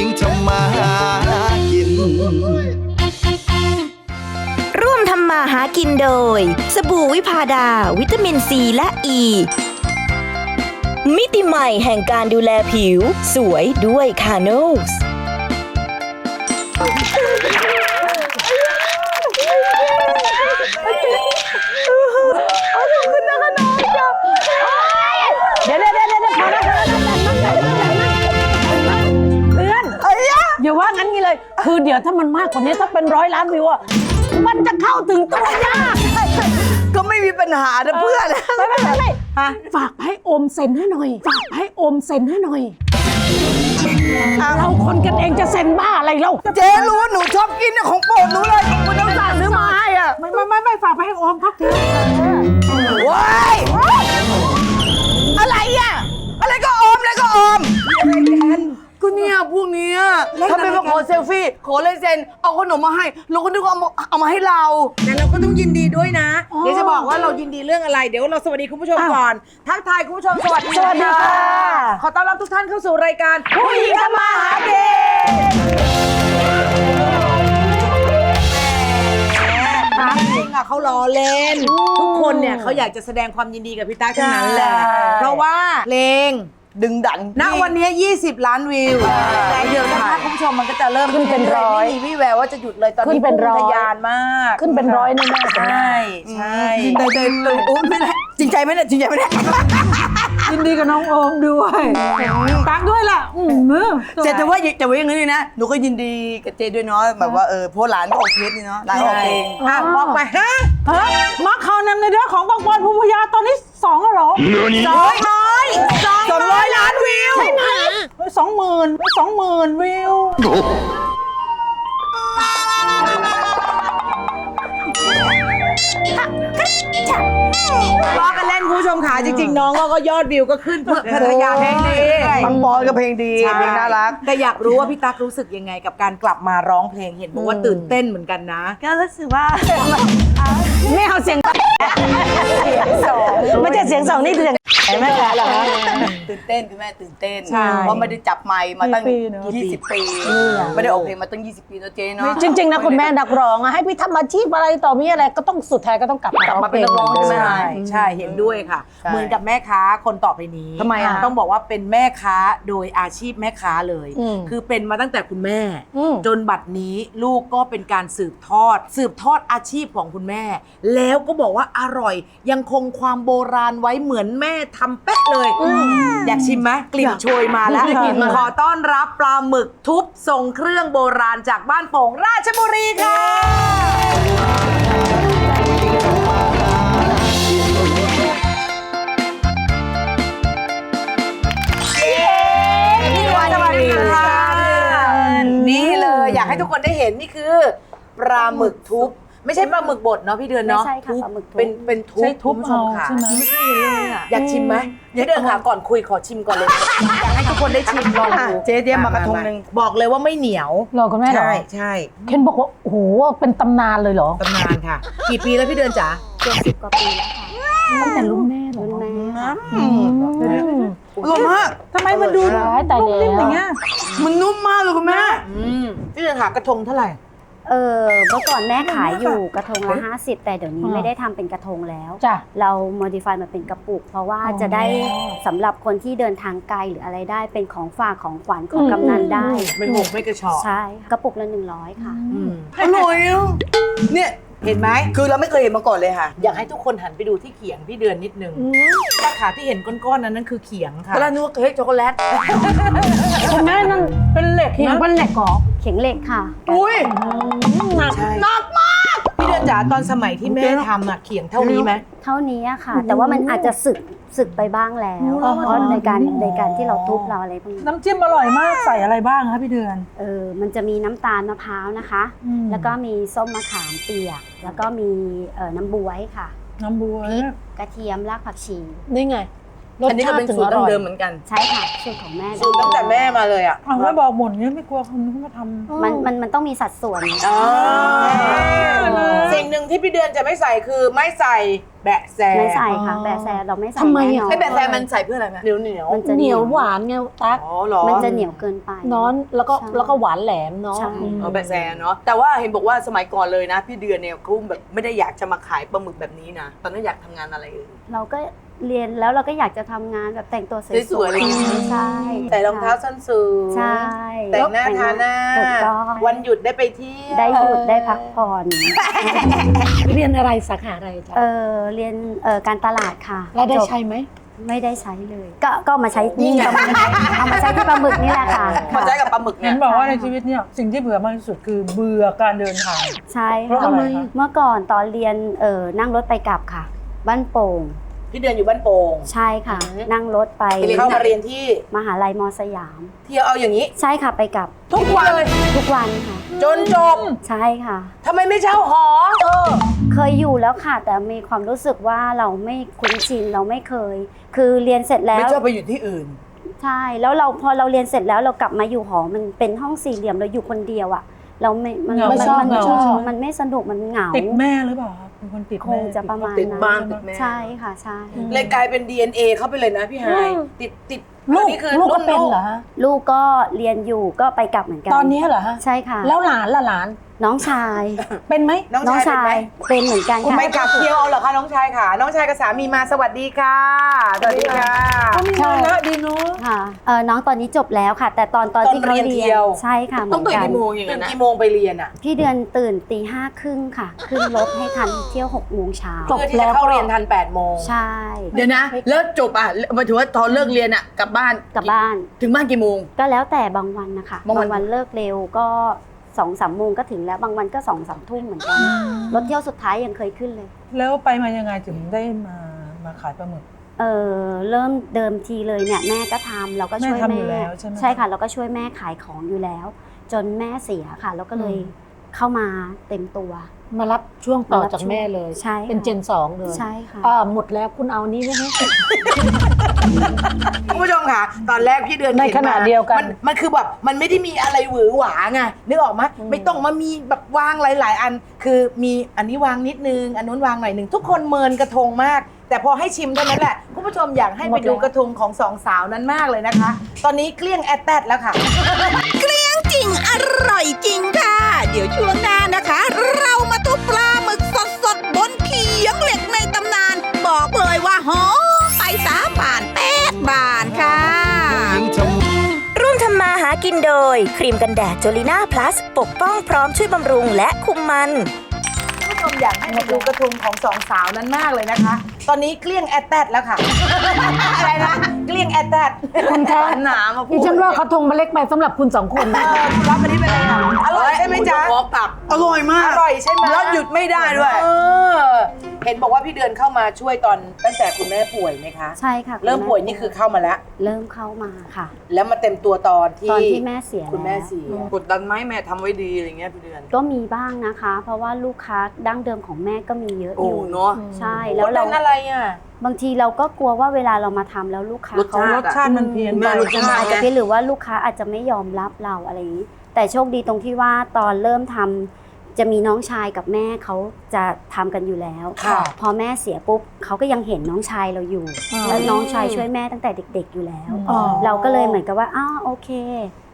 ญิงทำมาหากิน ร่วมทำมาหากินโดย สบู่วิพาดา วิตามินซีและอ e. ีมิติใหม่แห่งการดูแลผิว สวยด้วยคาโนส ว่างั้นงี้เลย คือเดี๋ยวถ้ามันมากกว่านี้ถ้าเป็นร้อยล้านวิวอะมันจะเข้าถึงตัวยากก็ไม่มีปัญหานะเพื่อนไม่ไม่ไม่ไม่ฝากให้โอมเซ็นให้หน่อย ฝากให้โอมเซ็นให้หน่อย เราคนกันเองจะเซ็นบ้าอะไรเล่าเจ๊รู้ว่าหนูชอบกินเนี่ยของโปรดหนูเลยคุณต้องสั่งซื้อมาให้อะไม่ไม่ไม่ไม่ฝากไปให้โอมพักเถอะว้ายอะไรอะ อะไรก็อมอะไรก็อมก็ เนี่ยพวกเนี้ยถ้าไม่มาขอเซลฟี่ ขอลายเซ็น เอาขนมมาให้ เราก็นึกว่าเอามาเอามาให้เรา แต่เราก็ต้องยินดีด้วยนะ เดี๋ยวจะบอกว่าเรายินดีเรื่องอะไร เดี๋ยวเราสวัสดีคุณผู้ชมก่อน ทักทายคุณผู้ชมสวัสดีสวัสดีค่ะ ขอต้อนรับทุกท่านเข้าสู่รายการผู้หญิงทำมาหากินถามจริงอะเขาล้อเล่น ทุกคนเนี่ยเขาอยากจะแสดงความยินดีกับพี่ตั๊กทั้งนั้นแหละเพราะว่าเพลง ดึงดันณวันนี้ 20 ล้านวิวแต่เดี๋ยวถ้าคุณผู้ชมมันก็จะเริ่มขึ้นเป็นร้อยไม่มีวี่แววว่าจะหยุดเลยตอนขึ้นี้นเป็นร้อย พุ่งทะยานมากขึ้นเป็นร้อยแน่ๆใช่ใช่แต่แต่แต่อุ๊ยไม่ได้จริงใจไหมเนี่ยจริงใจไหมเนี่ย ยินดีกับน้องโอมด้วยตักด้วยล่ะอืมเจ๊แต่ว่าแต่ว่าอย่างนี้นะหนูก็ยินดีกับเจ๊ด้วยเนาะแบบว่าเออเพราะหลานก็ออกเทปนี่เนาะหลานก็ออกเพลงอะบอกไปฮะฮะมาข่าวนำในเรื่องของบางบอลภูมิพยาตอนนี้สองแล้วเหรอสองร้อยสองร้อยล้านวิวใช่ไหมสองหมื่นสองหมื่นวิว ล้อกันเล่นคุณผู้ชมค่ะจริง ๆ น้องก็ยอดวิวก็ขึ้นเพื่อพัทยาเพลงดีปังปอนก็เพลงดีเพลงน่ารักแต่อยากรู้ว่าพี่ตั๊กรู้สึกยังไงกับการกลับมาร้องเพลงเห็นบอกว่าตื่นเต้นเหมือนกันนะ ก็รู้สึกว่าไม่เอาเสียงสองไม่ใช่เสียงสองนี่เสียงแม่แหละเหรอคะตื่นเต้นคุณแม่ตื่นเต้นใช่เพราะไม่ได้จับไมค์มาตั้งกี่ปีเนอะ20 ปีไม่ได้ออกเพลงมาตั้ง 20 ปีแล้วเจ๊เนาะจริงๆนะคุณแม่นักร้องอะให้พี่ทำอาชีพอะไรต่อมีอะไรก็ต้องสุดท้ายก็ต้องกลับมากลับมาเป็นนักร้องใช่ไหมใช่ใช่เห็นด้วยค่ะ ใช่เหมือนกับแม่ค้าคนต่อไปนี้ทำไมอะต้องบอกว่าเป็นแม่ค้าโดยอาชีพแม่ค้าเลย อืม คือเป็นมาตั้งแต่คุณแม่ อืม จนบัดนี้ลูกก็เป็นการสืบทอด สืบทอดอาชีพของคุณแม่ แล้วก็บอกว่าอร่อย ยังคงความโบราณไว้เหมือนแม่ทำเป๊ะเลย อยากชิมไหมกลิ่นโชยมาแล้วอยากกินมากขอต้อนรับปลาหมึกทุบทรงเครื่องโบราณจากบ้านโป่งราชบุรีค่ะ ทุกคนได้เห็นนี่คือปลาหมึกทุบไม่ใช่ปลาหมึกบดเนาะพี่เดือนเนาะไม่ใช่ค่ะปลาหมึกทุบเป็นเป็นทุบใช่ทุบคุณผู้ชมค่ะเอาใช่ไหม ไม่ใช่เลยอะอยากชิมไหมพี่เดือนค่ะก่อนคุยขอชิมก่อนเลยอยากให้ทุกคนได้ชิมลองดูอะเจ๊เจ๊มากระทงหนึ่งบอกเลยว่าไม่เหนียวเหรอคุณแม่เหรอใช่ใช่เคนบอกว่าโอ้โหเป็นตำนานเลยเหรอ ตำนานค่ะ กี่ปีแล้วพี่เดือนจ๋าเจ็ดสิบกว่าปีแล้วค่ะ ตั้งแต่รุ่นแม่เหรอรุ่นแม่ค่ะอืมอร่อยมากทำไมมันดูร้ายตายแล้วอย่างเงี้ยมันนุ่มมากเลยคุณแม่อืมพี่เดือนค่ะกระทงเท่าไหร่ เออเมื่อก่อนแม่ขายอยู่กระทงละ50แต่เดี๋ยวนี้อ่าไม่ได้ทำเป็นกระทงแล้วจ้ะเรา modify มาเป็นกระปุก เพราะว่าอ๋อจะได้สำหรับคนที่เดินทางไกลหรืออะไรได้เป็นของฝากของขวัญของอืมกำนันได้ไม่หกไม่กระชอกใช่กระปุกละ100ค่ะอืมอร่อยอะเนี่ย เห็นไหมคือเราไม่เคยเห็นมาก่อนเลยค่ะ อยากให้ทุกคนหันไปดูที่เขียงพี่เดือนนิดนึงตาขาที่เห็นก้อนๆนั้นนั่นคือเขียงค่ะตอนแรกนึกว่าเค้กช็อกโกแลตคุณแม่นั่นเป็นเหล็กนะเป็นเหล็กเหรอเข็งเหล็กค่ะ อุ้ยหนักใช่หนักมากพี่เดือน จ๋าตอนสมัยที่แม่ทำอะเขียงเท่านี้ไหม เท่านี้อะค่ะ แต่ว่ามันอาจจะสึกสึกไปบ้างแล้วเพราะในการในการที่เราทุบเราอะไรพวกนี้น้ำจิ้มอร่อยมากใส่อะไรบ้างคะพี่เดือน เออมันจะมีน้ำตาลมะพร้าวนะคะ อืม แล้วก็มีส้มมะขามเปียก แล้วก็มีเอ่อน้ำบวยค่ะน้ำบัวพริกกระเทียมรากผักชีนี่ไง รสอันนี้ก็ชาติเป็นถึงสูตอรดั้ร่งอยเดิมเหมือนกันใช่ค่ะสูตรของแม่สูตรตั้งแต่แม่มาเลยอะเอาแล้วบอกหมดเนี้ยไม่กลัวคนเขามาทำมันมันมันต้องมีสัดส่วน อ๋อสิ่งหนึ่งที่พี่เดือนจะไม่ใส่คือไม่ใส่แบะแซไม่ใส่ค่ะแบะแซเราไม่ใส่ทำไมแน่อะนอนไอ้แบะแซมันใส่เพื่ออะไรไหมเหนียวเหนียวมันจะเหนียวหวานไงตั๊กอ๋อเหรอมันจะเหนียวเกินไป น้อนแล้วก็ใช่แล้วก็หวานแหลมเนาะใช่ เออแบะแซเนาะแต่ว่าเห็นบอกว่าสมัยก่อนเลยนะ พี่เดือนเนี่ยเขาแบบไม่ได้อยากจะมาขายปลาหมึกแบบนี้นะ ตอนนั้นอยากทำงานอะไรเอ่ย เราก็ เรียนแล้วเราก็อยากจะทำงานแบบแต่งตัวสวยสวยๆอะไรอย่างเงี้ยใช่ใส่รองเท้าส้นสูงใช่แต่งหน้าทาหน้า ถูกต้องวันหยุดได้ไปเที่ยวได้หยุดได้พักผ่อนเรียนอะไรสาขาอะไรจ๊ะเออเรียนเออการตลาดค่ะแล้วได้จบใช้ไหม ไม่ได้ใช้เลย ก็ก็เอามาใช้นี่ปลาหมึกเอามาใช้ที่ปลาหมึกนี่แหละค่ะ พอใจกับปลาหมึกเห็เนี่ยนบอกว่าในชีวิตเนี่ยสิ่งที่เบื่อมากที่สุดคือเบื่อการเดินทาง ใช่เพราะค่ะ อะไรคะ เมื่อก่อนตอนเรียนเออนั่งรถไปกลับค่ะ บ้านโป่ง พี่เดือนอยู่บ้านโป่ง ใช่ค่ะ อืม นั่งรถไปเข้ามาเรียนที่มหาลัยมอสยาม เที่ยวเอาอย่างนี้ ใช่ค่ะไปกลับทุกวันทุกวันค่ะ จนจบใช่ค่ะ ทำไมไม่เช่าหอเคยอยู่แล้วค่ะ แต่มีความรู้สึกว่าเราไม่คุ้นชินเราไม่เคย คือเรียนเสร็จแล้ไม่วชอบไปอยู่ที่อื่น ใช่แล้วเราพอเราเรียนเสร็จแล้วเรากลับมาอยู่หอมันเป็นห้องสี่เหลี่ยมเราอยู่คนเดียวอะเราไม่มันเหงามันไม่ชอบมันเหงาชอบมันไม่สนุกมันเหงา ติดแม่หรือเปล่าครับ เป็นคนติดคแม่งจะประมาณติดนั้นบ้านติดแม่ ใช่ค่ะใช่เลยกลายเป็น DNA เข้าไปเลยนะพี่ไฮายติดติดลูกนี่คือลูกก็รุ่เป็นลูกเหรอฮะลูกก็เรียนอยู่ก็ไปกลับเหมือนกันตอนนี้เหรอฮะใช่ค่ะ แล้วหลานล่ะหลาน น้องชาย เป็นไหมน้องน้องชายชายเป็นไหมเป็นเหมือนกันคุณค่ะ ไม่กลับเที่ยวเอาเหรอคะน้องชายค่ะ น้องชายกับสามีมาสวัสดีค่ะสวัสดีค่ะใช่ดีเนาะ ค่ะเออน้องตอนนี้จบแล้วค่ะ แต่ตอนตอนตอนที่เขาเรียนเรีเที่ยนยว ใช่ค่ะเหมืต้องอนตื่นกันกี่โมงอย่างนั้นกี่โมงไปเรียนอะพี่เดือนตื่นตีห้าครึ่งค่ะ ขึ้นรถให้ทันเที่ยวหกโมงเช้าจบ เพื่อที่จะเข้าเรียนทัน8โมงใช่เดี๋ยวนะ แล้วจบอะหมายถึงว่าตอนเลิกเรียนอะกลับบ้านกลับบ้าน ถึงบ้านกี่โมง ก็แล้วแต่บางวันนะคะบางวัน เลิกเร็วก็ สองสามโมงก็ถึงแล้วบางวันก็สองสามทุ่มเหมือนกันรถเที่ยวสุดท้ายยังเคยขึ้นเลย แล้วไปมายังไงถึงได้มามาขายปลาหมึก เออเริ่มเดิมทีเลยเนี่ยแม่ก็ทำเราก็ช่วยแม่ทำอยู่แม่แล้วใช่ไหมใช่ค่ะ เราก็ช่วยแม่ขายของอยู่แล้ว จนแม่เสียค่ะเราก็เลยเข้ามาเต็มตัว มารับช่วงต่อมารับจากช่วงแม่เลย ใช่ค่ะเป็นเจนสองเลยใช่ค่ะ อ่าหมดแล้วคุณเอานี้ไหมฮะ คุณผู้ชมค่ะ ตอนแรกพี่เดือนในขียขณะมาเดียวกันมัน มันคือแบบมันไม่ได้มีอะไรหวือหวาไงนึกออกไหมไม่ต้องมามีแบบวางหลาย ๆ อัน คือมีอันนี้วางนิดนึง อันนู้นวางหน่อยหนึ่งทุกคนเมินกระทงมาก แต่พอให้ชิมเท่านั้นแหละคุณผู้ชมอยากให้ไปดูกระทงของสองสาวนั้นมากเลยนะคะ ตอนนี้เกลี้ยงแอดแตดแล้วค่ะเกลี้ยงจริงอร่อยจริงค่ะ เดี๋ยวช่วงหน้านะคะ เรามาทุบปลาหมึกสดๆบนเขียงเหล็กในตำนาน บอกเลยว่าหอมไปสาบาน กินโดย ครีมกันแดดจลิน่าพลัส ปกป้องพร้อมช่วยบำรุงและคุมมัน ชมอยากให้ไปดูกระทงของสองสาวนั้นมากเลยนะคะ ตอนนี้เกลี้ยงแอดแตดแล้วค่ะ อะไรนะ เกลี้ยงแอดแตดคุณคะหนามาพูดิดฉันว่าเขาทงมาเล็กไปสำหรับคุณสองคนเอนะอคุณรับอันนี้ไปเลยค่ะอร่อยใช่ไหมจ๊ะขอกลับอร่อยมากอร่อยใช่ไหมแล้วหยุดไม่ได้ด้วย เออ เห็นบอกว่าพี่เดือนเข้ามาช่วยตอนตั้งแต่คุณแม่ป่วยไหมคะ ใช่ค่ะคุณเริ่มป่วยนี่คือเข้ามาแล้ว เริ่มเข้ามาค่ะ แล้วมาเต็มตัวตอนที่ตอนที่แม่เสียคุณแม่ล้วเสีย กดดันไหมแม่ทำไว้ดีอะไรเงี้ยพี่เดือน ก็มีบ้างนะคะ เพราะว่าลูกค้าดั้งเดิมของแม่ก็มีเยอะอโอ้ยู่เนาะใช่แล้แล้ววเราเราอะไรอะ บางทีเราก็กลัวว่าเวลาเรามาทำแล้วลูกค้ารสเขาชาติรสชาติมันเพี้ยนไป แม่รสชาติอาจจะไง เป็นหรือว่าลูกค้าอาจจะไม่ยอมรับเราอะไรอย่างนี้ แต่โชคดีตรงที่ว่าตอนเริ่มทำจะมีน้องชายกับแม่เขาจะทำกันอยู่แล้ว ค่ะ พอแม่เสียปุ๊บเขาก็ยังเห็นน้องชายเราอยู่ แล้วน้องชายช่วยแม่ตั้งแต่เด็ก ๆ อยู่แล้ว อ๋อ เราก็เลยเหมือนกับว่าอ้าวโอเค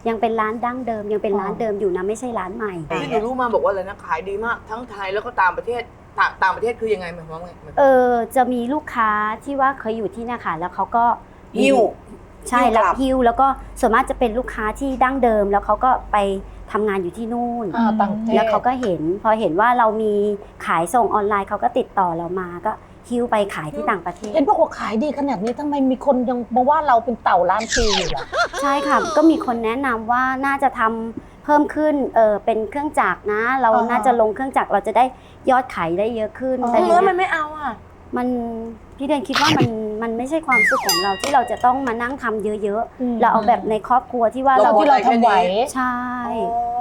ยังเป็นร้านดั้งเดิม ยังเป็นร้านเดิมอยู่นะไม่ใช่ร้านใหม่ ที่หนูรู้มาบอกว่าอะไรนะขายดีมากทั้งไทยแล้วก็ต่างประเทศต่างต่างประเทศคือยังไงหมายความว่าไงหมายความเออจะมีลูกค้าที่ว่าเคยอยู่ที่นะคะแล้วเขาก็หิ้วใช่หิ้วกแล้ลัวบฮิวแล้วก็ส่วนมากจะเป็นลูกค้าที่ดั้งเดิม แล้วเขาก็ไปทำงานอยู่ที่นู่นอ่าต่างประเทศแล้วเขาก็เห็น พอเห็นว่าเรามีขายส่งออนไลน์เขาก็ติดต่อเรามาก็ ฮิวไปขายที่ต่างประเทศ เห็นพวกว่าขายดีขนาดนี้ทำไมมีคนยังมาว่าเราเป็นเต่าล้านปีอยู่ล่ะ ใช่ค่ะ ก็มีคนแนะนำว่าน่าจะทำเพิ่มขึ้นเออเป็นเครื่องจักรนะ เราอ่าฮะ น่าจะลงเครื่องจักรเราจะได้ยอดขายได้เยอะขึ้นอ๋อแต่เนื้อทีมันเนี้ยไม่เอาอะ มัน พี่เดือนคิดว่ามันมันไม่ใช่ความสุขของเราที่เราจะต้องมานั่งทำเยอะๆเราเอาแบบในครอบครัวที่ว่าเราเราที่เราทำไหว ใช่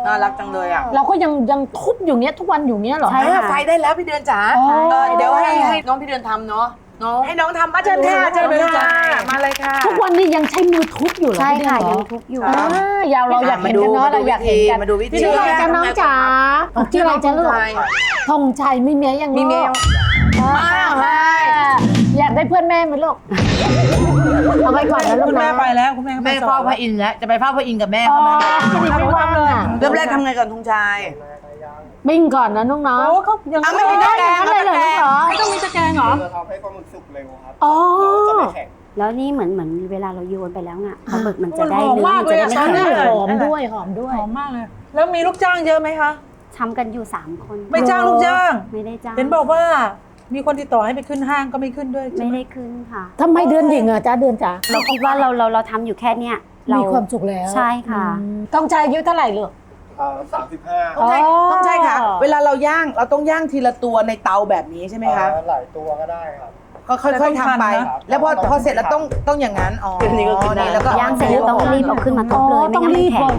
น่ารักจังเลยอะเราก็ยังยังทุบอยู่เนี้ยทุกวันอยู่เนี้ยเหรอ ใช่อ่าไฟได้แล้วพี่เดือนจ๋าอ๋อ เออเดี๋ยวให้ให้น้องพี่เดือนทำเนาะให้น้องทำมาเชิญค่ะเชิญเลยค่ะมาเลยค่ะ ทุกวันนี้ยังใช้มือทุบอยู่เหรอใช่พี่เดืค่ะอนเหรยัองทุบอยู่ อ่ายาวเราอยากเห็นกันเนาะเราอยากเห็นกันมาดูวิธีชื่ออะไรจ๊ะน้องจ๋าชื่ออะไรจ๊ะลูกธงชัยมีเมียยังมีเมีย อยากได้เพื่อนแม่ไหมลูก เอาไปก่อนนะลูกคุณนะแม่ไปแล้วคุณแม่ก็ไปแม่สอเฝ้านพระอินทร์แล้วจะไปเฝ้าพระอินทร์กับแม่อ๋อเขาไหมพอดีไม่ว่างอะเริ่มแรกทำไงก่อนธงชัยบิ้งก่อนนะน้องเนาะโอ้เขายังอะไม่มีได้ตะแกรงได้เลยเหรอไม่ต้องมีตะแกรงเหรอจะทำให้ปลาหมึกสุกเร็วครับอ๋อแล้วจะไม่แข็ง แล้วนี่เหมือนเหมือนเวลาเราโยนไปแล้วอะปลาหมึกมันจะมันได้หอมเนื้อมากมันจะได้เลยไม่อะแข็งใช่หอมด้วยหอมด้วย หอมมากเลย แล้วมีลูกจ้างเยอะไหมคะ ทำกันอยู่สามคนไม่จ้างลูกจ้าง ไม่ได้จ้าง เห็นบอกว่า มีคนติดต่อให้ไปขึ้นห้างก็ไม่ขึ้นด้วยใช่ไม่ไหมได้ขึ้นค่ะ ทำไมเดือนหญิงอะจ้าเดือนจ๋าเราคิดว่าเราเราเราทำอยู่แค่เนี้ยเรามีความสุขแล้วใช่ค่ะต้องใจอายุเท่าไหร่ลูก สามสิบห้าต้องใช่อ๋อ ต้องใช่ค่ะ เวลาเราย่างเราต้องย่างทีละตัวในเตาแบบนี้ใช่ไหมคะหลายตัวก็ได้ครับ ก็ค่อยๆทำไปแล้วพอพอเสร็จแล้วต้องต้องอย่างนั้นอ๋อนี่ก็คือได้แล้วก็ย่างเสร็จแล้วต้องรีบเอาขึ้นมาทุบเลยอ๋อไม่ต้องงั้นรีมันบแข็ง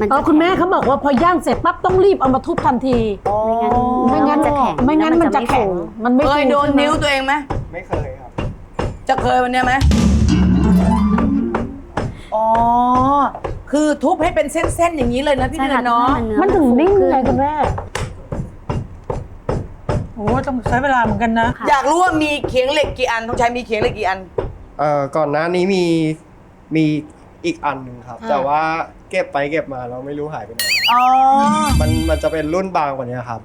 มันเออจะคุณแม่เขาบอกว่าพอย่างเสร็จปั๊บต้องรีบเอามาทุบทันทีไม่งั้นไม่งั้นจะแข็งไม่งั้นมันจะแข็ง มันไม่เคยฟูโดนใช่ไหมนิ้วตัวเองไหมไม่เคยครับ จะเคยวันเนี้ยไหมอ๋อ คือทุบให้เป็นเส้นๆอย่างนี้เลยนะพี่ใช่เดือค่ะนเนาะให้มันถึงนิ่งฟูขึ้ไงคุณแม่ โอ้ต้องใช้เวลาเหมือนกันนะค่ะอยากรู้ว่ามีเขียงเหล็กกี่อันทองชัยมีเขียงเหล็กกี่อัน เอ่อก่อนหน้านี้มีมี อีกอันหนึ่งครับ แต่ว่าเก็บไปเก็บมาเราไม่รู้หายไปไหนอ๋อ มันมันจะเป็นรุ่นบางกว่านี้ครับ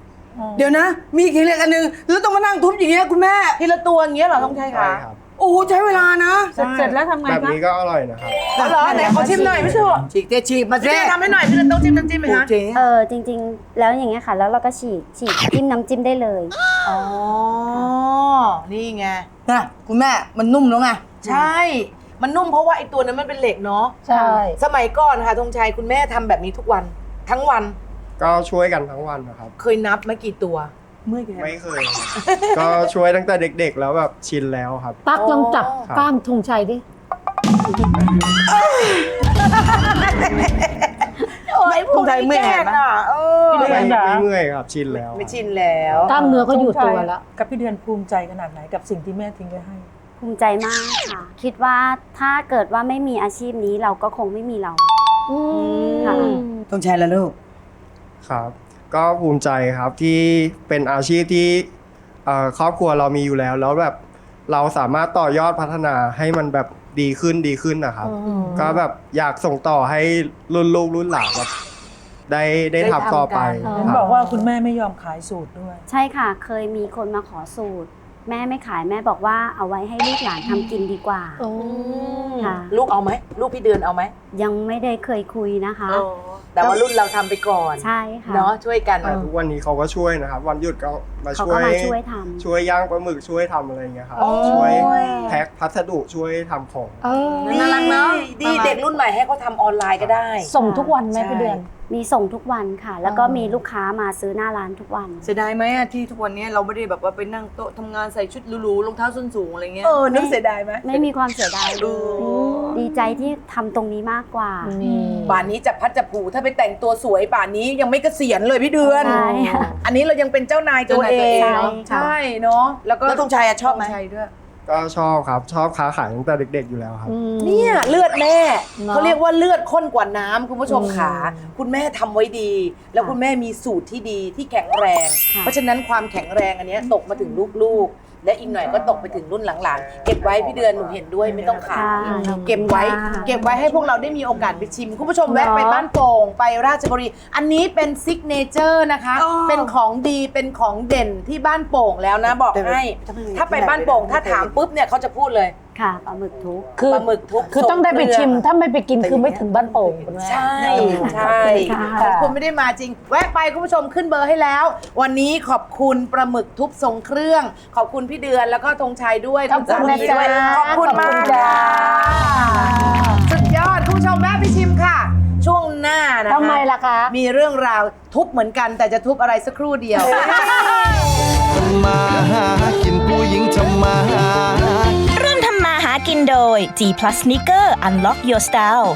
เดี๋ยวนะ มีเขียงเหล็กอันหนึงแล้วต้องมานั่งทุบอย่างเงี้ยคุณแม่ ทีละตัวอย่างเงี้ยเหรอต้องใช่ใช่ค่ะครับ โอ้โหใช้เวลานะเสร็จเสร็จแล้วทำไงแบบคะนี้ก็อร่อยนะครับอ๋อเหรอไหนขอชิมหน่อยพี่ชัวฉีกเตะฉีกมาพี่เซ่เดือนทำให้หน่อยพี่เดือนต้องจิ้มน้ำจิ้มไหมคะเจ๊เออจริง ๆ แล้วอย่างเงี้ยค่ะ แล้วเราก็ฉีกฉีกจิ้มน้ำจิ้มได้เลย อ๋อ นี่ไงนะคุณแม่มันนุ่มแล้วไง ใช่ มันนุ่มเพราะว่าไอ้ตัวนั้นมันเป็นเหล็กเนาะใช่ สมัยก่อนค่ะธงชัยคุณแม่ทำแบบนี้ทุกวัน ทั้งวันก็ช่วยกันทั้งวันนะครับ เคยนับไหมกี่ตัว เมื่อยแขนไม่เคยครับ ก็ช่วยตั้งแต่เด็กๆ แล้วแบบชินแล้วครับ ตักลองจับครับกล้ามธงชัยดิไม่ธงชัยเมื่อยแขนปะอะเออไม่เดือนเหรอไม่เมื่อยครับชินแล้ว ไม่ชินแล้ว กล้ามเนื้อก็อยู่ตัวแล้ว กับพี่เดือนภูมิใจขนาดไหนกับสิ่งที่แม่ทิ้งไว้ให้ ภูมิใจมากค่ะ คิดว่าถ้าเกิดว่าไม่มีอาชีพนี้เราก็คงไม่มีเราค่ะธงชัยแล้วลูก ครับ ก็ภูมิใจครับที่เป็นอาชีพที่เอ่อครอบครัวเรามีอยู่แล้ว แล้วแบบเราสามารถต่อยอดพัฒนาให้มันแบบดีขึ้นดีขึ้นนะครับ ก็แบบอยากส่งต่อให้รุ่นลูกรุ่นหลานแบบได้ได้ได้ทำต่อไปทำกัน เห็นครับ บอกว่าคุณแม่ไม่ยอมขายสูตรด้วย ใช่ค่ะ เคยมีคนมาขอสูตร แม่ไม่ขายแม่บอกว่าเอาไว้ให้ลูกหลานทำกินดีกว่าค่ะ ลูกเอาไหมลูกพี่เดือนเอาไหมยังไม่ได้เคยคุยนะคะ แต่ว่ารุ่นเราทำไปก่อนใช่ค่ะ เนาะช่วยกันแต่ทุกวันนี้เขาก็ช่วยนะครับ วันหยุดก็ มาเขาช่วก็ยมาช่วยทำ ช่วยย่างปลาหมึกช่วยทำอะไรอย่างเงี้ยครับโอ้ย ช่วยแพ็คพัสดุช่วยทำของ เออน่ารักเนาะดีเด็กรุ่นใหม่ให้เขาทำออนไลน์ก็ได้ ส่งทุกวันไหมพี่เดือน มีส่งทุกวันค่ะ แล้วก็มีลูกค้ามาซื้อหน้าร้านทุกวัน เสียดายไหมอะที่ทุกวันนี้เราไม่ได้แบบว่าไปนั่งโต๊ะทำงานใส่ชุดหรูๆรองเท้าส้นสูงอะไรเงี้ย เออนึกเสียดายไหม ไม่มีความเสียดายเลอืยดีใจที่ทำตรงนี้มากกว่าป่านนี้จับพัดจับผูถ้าไปแต่งตัวสวยป่านนี้ยังไม่เกษียณเลยพี่เดือน ใช่ค่ะอันนี้เรายังเป็นเจ้านายตัวเอเจ้านายตัวเองงใช่ค่ะใช่เนาะแล้วก็แล้วธงชัยอะชอบไหม ธงชัยด้วย ก็ชอบครับ ชอบค้าขายตั้งแต่เด็ก ๆ อยู่แล้วครับ เนี่ยเลือดแม่เนอะเขาเรียกว่าเลือดข้นกว่าน้ำคุณผู้ชมขาคุณแม่ทำไว้ดี แล้วคุณแม่มีสูตรที่ดีที่แข็งแรง ค่ะ เพราะฉะนั้นความแข็งแรงอันเนี้ยตกมาถึงลูกๆ และอีกหน่อยก็ตกไปถึงรุ่นหลังๆ เก็บไว้พี่เดือนหนูเห็นด้วยไม่ต้องขายค่ะเก็บไว้ค่ะเก็บไว้ให้พวกเราได้มีโอกาสไปชิม คุณผู้ชมแวะไปบ้านโป่งไปราชบุรี อันนี้เป็นซิกเนเจอร์นะคะอ๋อเป็นของดีเป็นของเด่นที่บ้านโป่งแล้วนะบอกให้ ถ้าไปบ้านโป่งถ้าถามปุ๊บเนี่ยเขาจะพูดเลย ค่ะปลาหมึกทุก คือปลาหมึกทุบคือต้องได้ไปชิม ถ้าไม่ไปกินคือไม่ถึงบ้านโป่งคุณแม่ ใช่ใช่ค่ะ ขอบคุณไม่ได้มาจริง แวะไปคุณผู้ชมขึ้นเบอร์ให้แล้ว วันนี้ขอบคุณปลาหมึกทุบทรงเครื่อง ขอบคุณพี่เดือนแล้วก็ธงชัยด้วยขอบคุณนะสามีด้วยจ๊ะขอบคุณมากขอบคุณจ้าสุดยอดคุณผู้ชมแวะไปชิมค่ะ ช่วงหน้านะคะทำไมล่ะคะ มีเรื่องราวทุบเหมือนกัน แต่จะทุบอะไรสักครู่เดียว ทำมาหากินผู้หญิงทำมาหาร่วมทำมาหา กินโดย G Plus Sneaker Unlock Your Style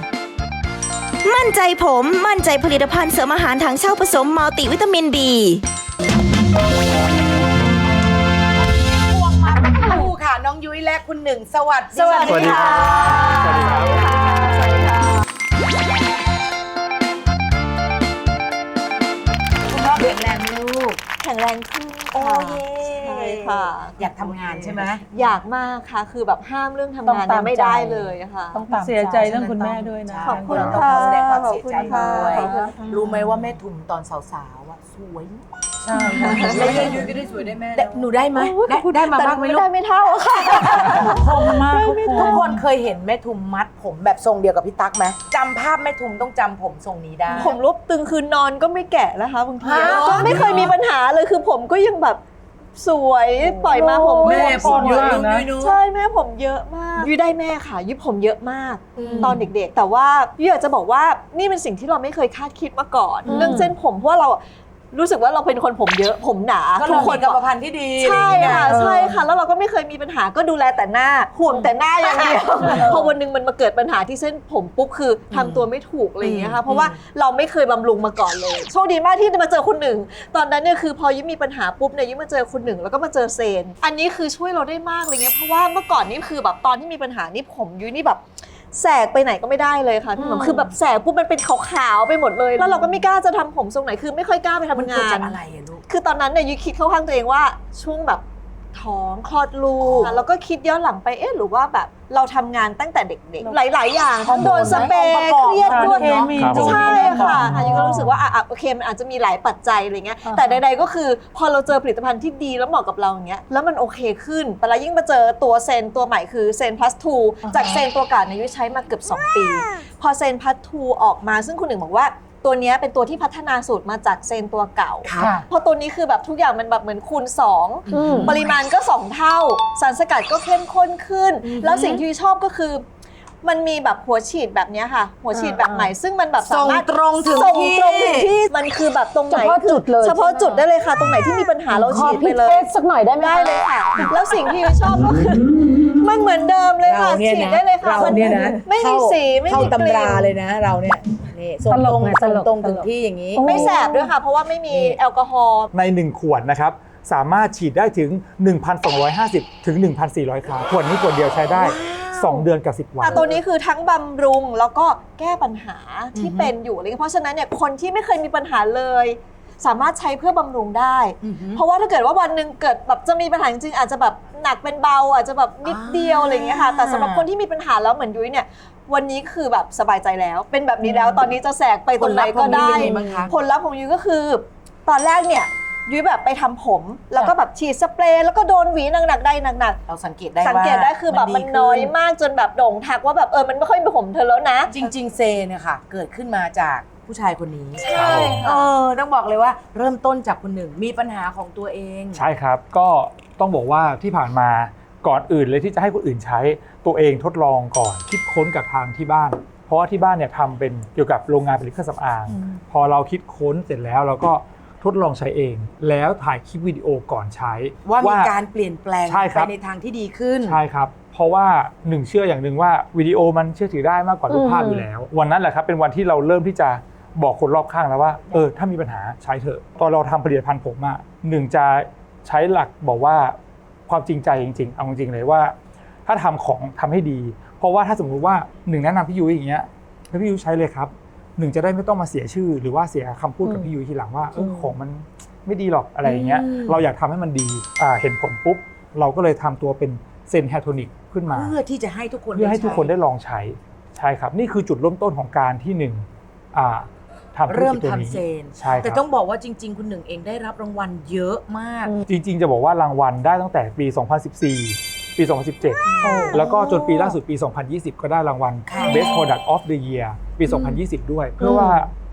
มั่นใจผม มั่นใจผลิตภัณฑ์เสริมอาหารถังเช่าผสมมัลติวิตามิน B พวงมาคู่ค่ะยุ้ยและคุณหนึ่ง สวัสดีสวัสดี ค่ะ สวัสดีครับ คุณพ่อแข็งแรงไหมลูก แข็งแรงขึ้นโอ้ค่ะเย่ใช่ ค่ะ อยากทำงานใช่ไหม อยากมากค่ะ คือแบบห้ามเรื่องทำต้องงานตามเนี่ยไม่ใจได้เลยค่ะ ต้องเสียใจเรื่องคุณแม่ด้วยนะ ขอบคุณเราต้องค่ะขอแสดงความเสียใจขอบคุณค่ะด้วย ขอบคุณค่ะ รู้ไหมว่าแม่ทุมตอนสาวๆอะสวยมากใช่ค่ะแล้วยายยุ้ยก็ได้สวยได้แม่ได้หนูได้ไหมได้ได้มาแต่บ้างไหมไม่ลูได้กไม่เท่าค่ะ คมมากเขาคทุกมคนเคยเห็นแม่ทุมมัดผมแบบทรงเดียวกับพี่ตั๊กไหมจำภาพแม่ทุมต้องจำผมทรงนี้ได้ ผมรวบตึงคือนอนก็ไม่แกะนะคะบางทีฮะ ก็ไม่เคยมีปัญหาเลยคือผมก็ยังแบบ สวยปล่อยมาผมก็แม่ยังผสมวเยอะยลุงยุ้ยนุ้ใช่แม่ผมเยอะมากยุ้ยได้แม่ค่ะยุ้ยผมเยอะมาก ตอนเด็กๆ แต่ว่ายุ้ยอยากจะบอกว่านี่เป็นสิ่งที่เราไม่เคยคาดคิดมาก่อน เรื่องเส้นผมเพราะว่าเรา รู้สึกว่าเราเป็นคนผมเยอะผมหนาก็ทุเรากคมีนกรบรอมกพันธุ์ที่ดีใช่ค่ะอะไรอย่างเงี้ยใช่ค่ะ แล้วเราก็ไม่เคยมีปัญหาก็ดูแลแต่หน้าห่วงแต่หน้าอย่างเดียวพอวันหนึ่งมันมาเกิดปัญหาที่เส้นผมปุ๊บคือทำตัวไม่ถูกอะไรอย่างเงี้ยค่ะเพราะว่าเราไม่เคยบำรุงมาก่อนเลยโชคดีมากที่มาเจอคุณหนึ่ง ตอนนั้นเนี่ยคือพอยิ้มมีปัญหาปุ๊บเนี่ยยิ้มมาเจอคุณหนึ่งแล้วก็มาเจอเซน อันนี้คือช่วยเราได้มากเลยเงี้ยเพราะว่าเมื่อก่อนนี่คือแบบตอนที่มีปัญหานี่ผมยุ้ยนี่แบบ แสกไปไหนก็ไม่ได้เลยค่ะพี่หมอคือแบบแสกปุ๊บมันเป็นขาวๆไปหมดเลย แล้วเราก็ไม่กล้าจะทำผมทรงไหนคือไม่ค่อยกล้าไปทำมันเกิดงาจานกอะไรอะลูกคือตอนนั้นเนี่ยยุ้ยคิดเข้าข้างตัวเองว่าช่วงแบบ ท้องคลอดลูกแล้วก็คิดย้อนหลังไปเอ๊ะหรือว่าแบบเราทำงานตั้งแต่เด็กๆ หลาย ๆ อย่างทั้งโดนสเปรย์เครียดด้วยสารเคมีครับผม ใช่ค่ะอายุก็รู้สึกว่าอะอะโอเคมันอาจจะมีหลายปัจจัยอะไรเงี้ยแต่ใดๆก็คือพอเราเจอผลิตภัณฑ์ที่ดีแล้วเหมาะกับเราอย่างเงี้ย แล้วมันโอเคขึ้น แต่แล้วยิ่งมาเจอตัวเซนตัวใหม่คือเซนพลัสทูจากเซนตัวเก่าเนี่ยยุ้ยใช้มาเกือบ 2 ปี พอเซนพัททูออกมาซึ่งคุณหนึ่งบอกว่า ตัวเนี้ยเป็นตัวที่พัฒนาสูตรมาจากเซนตัวเก่าค่ะเพราะตัวนี้คือแบบทุกอย่างมันแบบเหมือนคูณ2ปริมาณก็ 2 เท่า สารสกัดก็เข้มข้นขึ้น แล้วสิ่งที่ชอบก็คือ มันมีแบบหัวฉีดแบบเนี้ยค่ะ หัวฉีดแบบใหม่ซึ่งมันแบบสามารถส่งตรงถึงส่งที่ ตรงถึงที่มันคือแบบตรงไหนเฉพาะจุดเลย เฉพาะจุดได้เลยค่ะ ตรงไหนที่มีปัญหาเราขอฉีดพิไปเลยเทสสักหน่อยได้ไหมได้คะ เลยค่ะ แล้วสิ่งที่ชอบก็คือ มันเหมือนเดิมเลยค่ะเราเนี่ยฉีดนะได้เลยค่ะเราเนี่ยนะ ไม่มีสีไม่เข้ามีกตำลิ่รานเลยนะเราเนี่ย นี่ส่งตลตกรงไงตส่งลกตรงถึงตลกที่อย่างนี้ ไม่แสบด้วยค่ะ เพราะว่าไม่มีแอลกอฮอล์ใน 1 ขวดนะครับสามารถฉีดได้ถึง 1,250 ถึง 1,400 ครั้ง ขวดนี้ขวดเดียวใช้ได้ 2 เดือนกับ 10 วันแต่ตัวนี้คือทั้งบำรุงแล้วก็แก้ปัญหาที่เป็นอยู่อะไรเงี้ยเพราะฉะนั้นเนี่ยคนที่ไม่เคยมีปัญหาเลย สามารถใช้เพื่อบำรุงได้ เพราะว่าถ้าเกิดว่าวันหนึ่งเกิดแบบจะมีปัญหาจริงๆอาจจะแบบหนักเป็นเบาอาจจะแบบนิดเดียวอะไรเงี้ยค่ะ แต่สำหรับคนที่มีปัญหาแล้วเหมือนยุ้ยเนี่ย วันนี้คือแบบสบายใจแล้ว เป็นแบบนี้แล้วตอนนี้จะแสกไปตรงไหนก็ได้ ผลลัพธ์ของยุ้ยเป็นไงบ้างคะผลลัพธ์ของยุ้ยก็คือ ตอนแรกเนี่ยยุ้ยแบบไปทำผม แล้วก็แบบฉีดสเปรย์แล้วก็โดนหวีหนักๆได้หนักๆเราสังเกตได้สังเกตได้คือแบบมันน้อยมากจนแบบโด่งทักว่าแบบเออมันไม่ค่อยมีผมเธอแล้วนะ จริง ๆ เซเนี่ยค่ะ เกิดขึ้นมาจากผู้ชายคนนี้ใช่เอค่ะอต้องบอกเลยว่าเริ่มต้นจากคนหนึ่งมีปัญหาของตัวเอง ใช่ครับ ก็ต้องบอกว่าที่ผ่านมาก่อนอื่นเลยที่จะให้คนอื่นใช้ ตัวเองทดลองก่อน คิดค้นกับทางที่บ้าน เพราะว่าที่บ้านเนี่ยทำเป็นเกี่ยวกับโรงงานผลิตเครื่องสำอาง พอเราคิดค้นเสร็จแล้วเราก็ทดลองใช้เอง แล้วถ่ายคลิปวิดีโอก่อนใช้ ว่ามีการเปลี่ยนแปลงใช่คไปรับ ในทางที่ดีขึ้น ใช่ครับ เพราะว่าหนึ่งเชื่ออย่างหนึ่งว่าวิดีโอมันเชื่อถือได้มากกว่ารูปภาพอยู่แล้ว วันนั้นแหละครับเป็นวันที่เราเริ่มที่จะบอกคนรอบข้างแล้วว่าเออถ้ามีปัญหาใช้เถอะตอนเราทำผลิตภัณฑ์ผมอะหนึ่งจะใช้หลักบอกว่าความจริงใจจริง ๆ เอาจริงๆเลยว่า ถ้าทำของทำให้ดี เพราะว่าถ้าสมมุติว่าหนึ่งแนะนำพี่ยุ้ยอย่างเงี้ยแล้วพี่ยุ้ยใช้เลยครับหนึ่งจะได้ไม่ต้องมาเสียชื่อ หรือว่าเสียคำพูดกับพี่ยุ้ยทีหลังว่าเออของมันไม่ดีหรอกอะไรอย่างเงี้ยอืมเราอยากทำให้มันดีอ่าเห็นผลปุ๊บ เราก็เลยทำตัวเป็นเซนแฮโทนิกขึ้นมา เพื่อที่จะให้ทุกคนเพื่อให้ทุกคนได้ลองใช้ใช่ครับ นี่คือจุดเริ่มต้นของการที่หนึ่งอ่าทำธุรเริ่มกิจตัวนี้ทำเซนใช่คแต่รับต้องบอกว่าจริง ๆ คุณหนึ่งเองได้รับรางวัลเยอะมาก จริง ๆ จะบอกว่ารางวัลได้ตั้งแต่ปี 2014 ปี 2017 แล้วก็จนปีล่าสุดปี 2020 ก็ได้รางวัลค่ะ Best Product of the Year ปี 2020 ด้วย เพื่อว่า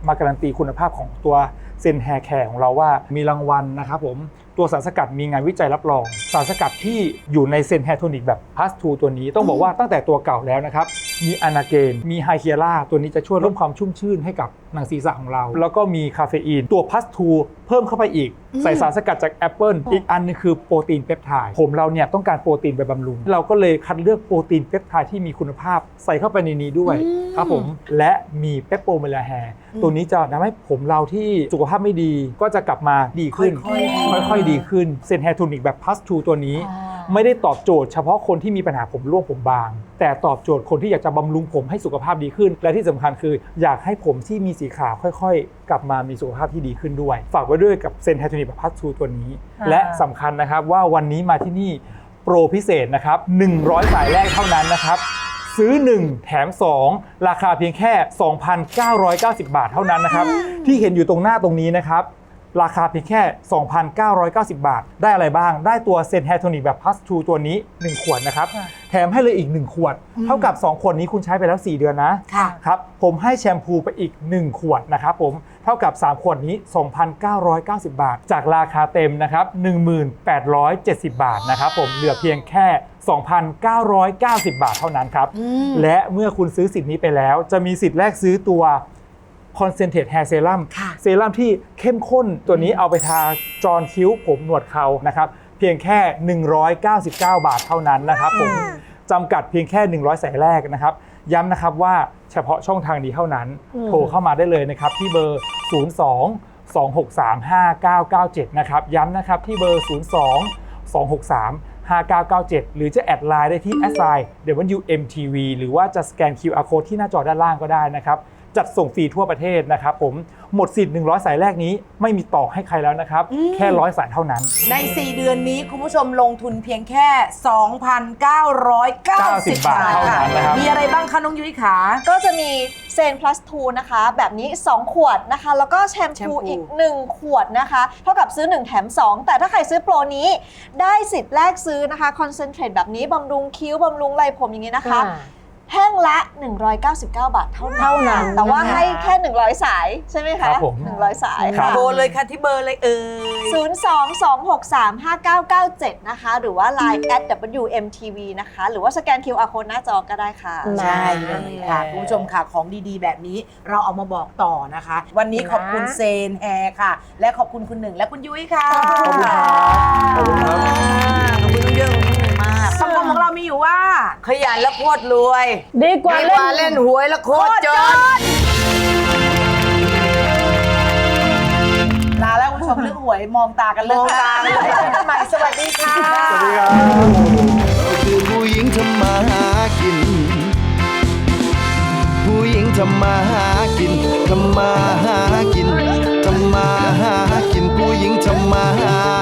มาการันตีคุณภาพของตัวเซนแฮร์แคร์ของเราว่ามีรางวัลนะครับผม ตัวสารสกัดมีงานวิจัยรับรอง สารสกัดที่อยู่ในเซนแฮร์โทนิกแบบพาสทูตัวนี้ต้องบอกว่าตั้งแต่ตัวเก่าแล้วนะครับ มีอนาเกน มีไฮเคียร่าตัวนี้จะช่วยลดความชุ่มชื่นให้กับหนังศีรษะของเรา แล้วก็มีคาเฟอีน ตัวพาสทูเพิ่มเข้าไปอีก ใส่สารสกัดจากแอปเปิลอีกอันหนึงคือโปรตีนเปปไทด์ผมเราเนี่ยต้องการโปรตีนไปบำรุง เราก็เลยคัดเลือกโปรตีนเปปไทด์ที่มีคุณภาพ ใส่เข้าไปในนี้ด้วยครับผมและมีเปปโปเมลาแฮร์ ตัวนี้จะทำให้ผมเราที่สุขภาพไม่ดีก็จะกลับมาดีขึ้น ค่อยๆ ดีค่อยๆดีขึ้นเซนแฮร์โทนิกแบบพาสทูตัวนี้อ่าไม่ได้ตอบโจทย์เฉพาะคนที่มีปัญหาผมร่วงผมบาง แต่ตอบโจทย์คนที่อยากจะบำรุงผมให้สุขภาพดีขึ้น และที่สำคัญคืออยากให้ผมที่มีสีขาวค่อย ๆ กลับมามีสุขภาพที่ดีขึ้นด้วย ฝากไว้ด้วยกับเซนไฮโทนิกพัททูตัวนี้อ่าและสำคัญนะครับว่าวันนี้มาที่นี่โปรพิเศษนะครับ100 สายแรกเท่านั้นนะครับ ซื้อ 1 แถม 2 ราคาเพียงแค่ 2,990 บาทเท่านั้นนะครับ ที่เห็นอยู่ตรงหน้าตรงนี้นะครับ ราคาเพียงแค่ 2,990 บาท ได้อะไรบ้าง ได้ตัวเซนแฮโทนิกแบบพัสทูตัวนี้ 1 ขวดนะครับ แถมให้เลยอีก 1 ขวด เท่ากับ 2 ขวดนี้คุณใช้ไปแล้ว 4 เดือนนะค่ะ ครับ ผมให้แชมพูไปอีก 1 ขวดนะครับผม เท่ากับ 3 ขวดนี้ 2,990 บาท จากราคาเต็มนะครับ 1,870 บาทนะครับผม เหลือเพียงแค่ 2,990 บาทเท่านั้นครับ และเมื่อคุณซื้อสิทธิ์นี้ไปแล้ว จะมีสิทธิ์แรกซื้อตัว Concentrate Hair Serum ค่ะเซรั่มที่เข้มข้นตัวนี้เอาไปทาจอนคิ้วผมหนวดเขานะครับ เพียงแค่ 199 บาทเท่านั้นนะครับผมจำกัดเพียงแค่ 100 สายแรกนะครับ ย้ำนะครับว่าเฉพาะช่องทางนี้เท่านั้นโทรเข้ามาได้เลยนะครับ ที่เบอร์ 02 263 5997 นะครับ ย้ำนะครับที่เบอร์ 02 263 5997 หรือจะแอดไลน์ได้ที่ s i WMTV หรือว่าจะสแกน QR code ที่หน้าจอด้านล่างก็ได้นะครับ จัดส่งฟรีทั่วประเทศนะครับผมหมดสิทธิ์ 100 สายแรกนี้ไม่มีต่อให้ใครแล้วนะครับแค่ร้อยสายเท่านั้น ใน 4 เดือนนี้คุณผู้ชมลงทุนเพียงแค่ 2,990 บาทเท่านั้นนะครับ มีอะไรบ้างคะน้องยุ้ยขา ก็จะมีเซน plus 2 นะคะ แบบนี้ 2 ขวดนะคะ แล้วก็แชมแชมพูพูอีก 1 ขวดนะคะ เท่ากับซื้อ 1 แถม 2 แต่ถ้าใครซื้อโปรนี้ ได้สิทธิ์แรกซื้อนะคะคอนเซนเทรตแบบนี้บำรุงคิ้วบำรุงไหล่ผมอย่างนี้นะคะ แท่งละ 199 บาทเท่านั้นเท่านั้นแต่ว่าให้แค่ 100 สายใช่ไหมครัคะบผม 100 สายครับค่ะ โทรเลยค่ะที่เบอร์เลยเอ่ย 022635997 นะคะ หรือว่า Line at WMTV นะคะ หรือว่าสแกน QR code หน้าจอก็ได้ค่ะ ใช่เลยค่ะคุณผู้ชมค่ะของดีๆ แบบนี้เราเอามาบอกต่อนะคะ วันนี้ขอบคุณเซนแฮร์ค่ะ และขอบคุณคุณหนึ่งและคุณยุ้ยค่ะ ขอบคุณครับขอบคุณครับ ขอบคุณเยอะขอบ มของเรามีอยู่ว่า ขยันและโคตรรวยดีกว่าดีกเล่ว่านเล่นหวยและโคตรจนลาแล้วคุณผู้ชมเรื่องหวยมองตากันเรื่องมองตากันเลยเจอกันใหม่สวัสดีค่ะ สวัสดีครับเราคือผู้หญิงทำมาหากิน ผู้หญิงทำมาหากินทำมาหากินทำมาหากิน ผู้หญิงทำมาหา